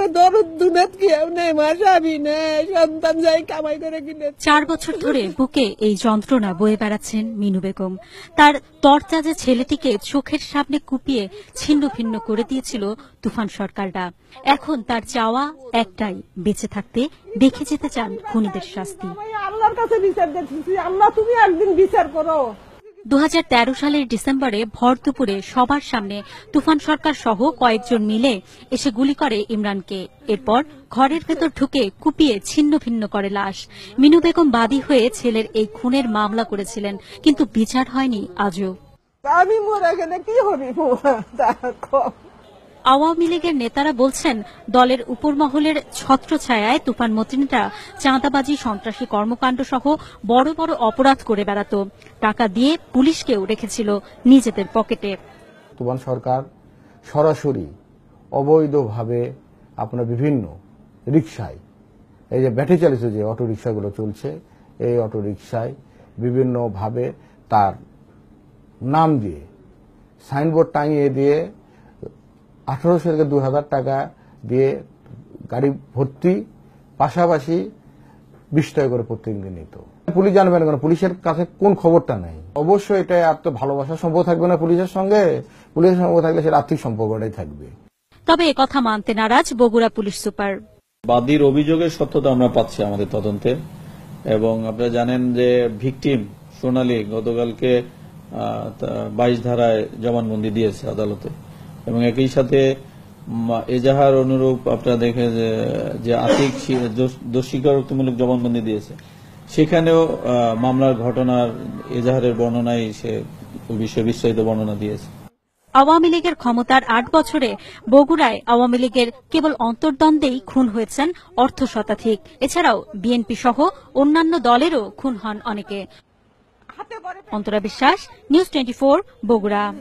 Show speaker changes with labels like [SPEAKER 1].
[SPEAKER 1] আমার দরদ দুধ কেউ নেই মা স্বামী? নেই সন্তান যাই কামাই করে কিনে
[SPEAKER 2] চার বছর ধরে বুকে এই যন্ত্রণা বয়ে বেড়াচ্ছেন মিনু বেগম। তার তরতাজা ছেলেটিকে চোখের সামনে কুপিয়ে ছিন্ন ভিন্ন করে দিয়েছিল তুফান সরকাররা। এখন তার চাওয়া একটাই বেঁচে থাকতে দেখে যেতে চান খুনিদের শাস্তি।
[SPEAKER 1] আল্লাহর কাছে বিচার দিচ্ছি আল্লাহ তুমি একদিন বিচার করো।
[SPEAKER 2] দু হাজার তেরো সালের ডিসেম্বরে ভর দুপুরে সবার সামনে তুফান সরকার সহ কয়েকজন মিলে এসে গুলি করে ইমরানকে। এরপর ঘরের ভেতর ঢুকে কুপিয়ে ছিন্ন ভিন্ন করে লাশ। মিনু বেগম বাদী হয়ে ছেলের এই খুনের মামলা করেছিলেন, কিন্তু বিচার হয়নি আজও।
[SPEAKER 1] আমি মরে গেলে কি হবি
[SPEAKER 2] আওয়ামী লীগের নেতারা বলছেন, দলের উপরমহলের ছত্রছায়ায় তুফান মতিনরা চাঁদাবাজি, সন্ত্রাসী কর্মকাণ্ড সহ বড় বড় অপরাধ করে বেড়াত। টাকা দিয়ে পুলিশকেও রেখেছিল নিজেদের পকেটে।
[SPEAKER 3] তুফান সরকার সরাসরি অবৈধভাবে আপনার বিভিন্ন রিক্সায় এই যে ব্যাটারি চালিত যে অটো রিক্সাগুলো চলছে, এই অটো রিক্সায় বিভিন্নভাবে তার নাম দিয়ে, সাইনবোর্ড টাঙিয়ে দিয়ে আঠারোশো থেকে দু হাজার টাকা দিয়ে গাড়ি ভর্তি পাশাপাশি বিশ টাকা করে প্রত্যেকদিন নিত। পুলিশ জানবে না কেন পুলিশের কাছে কোন খবরটা নেই? অবশ্যই এটা আর তো ভালোবাসার সম্পর্ক থাকবে না পুলিশের সঙ্গে? পুলিশের সম্পর্ক থাকলে সেটা আর্থিক সম্পর্কটাই থাকবে।
[SPEAKER 2] তবে কথা মানতে নারাজ বগুড়া পুলিশ সুপার।
[SPEAKER 4] বাদীর অভিযোগের সত্যতা আমরা পাচ্ছি আমাদের তদন্তে। এবং আপনারা জানেন যে ভিকটিম সোনালী গতকালকে বাইশ ধারায় জবানবন্দি দিয়েছে আদালতে। এবং একই সাথে এজাহার অনুরূপ আপনারা দেখে যে- যে আর্থিক জবানবন্দি দিয়েছে। সেখানেও মামলার ঘটনার এজাহারের বর্ণনায় সে বিষয়ে বিস্তারিত বর্ণনা দিয়েছে।
[SPEAKER 2] আওয়ামী লীগের ক্ষমতার আট বছরে বগুড়ায় আওয়ামী লীগের কেবল অন্তর্দ্বন্দ্বেই খুন হয়েছেন অর্থ শতাধিক এছাড়াও বিএনপি সহ অন্যান্য দলেরও খুন হন অনেকে। অন্তরা বিশ্বাস, নিউজ টোয়েন্টি ফোর, বগুড়া।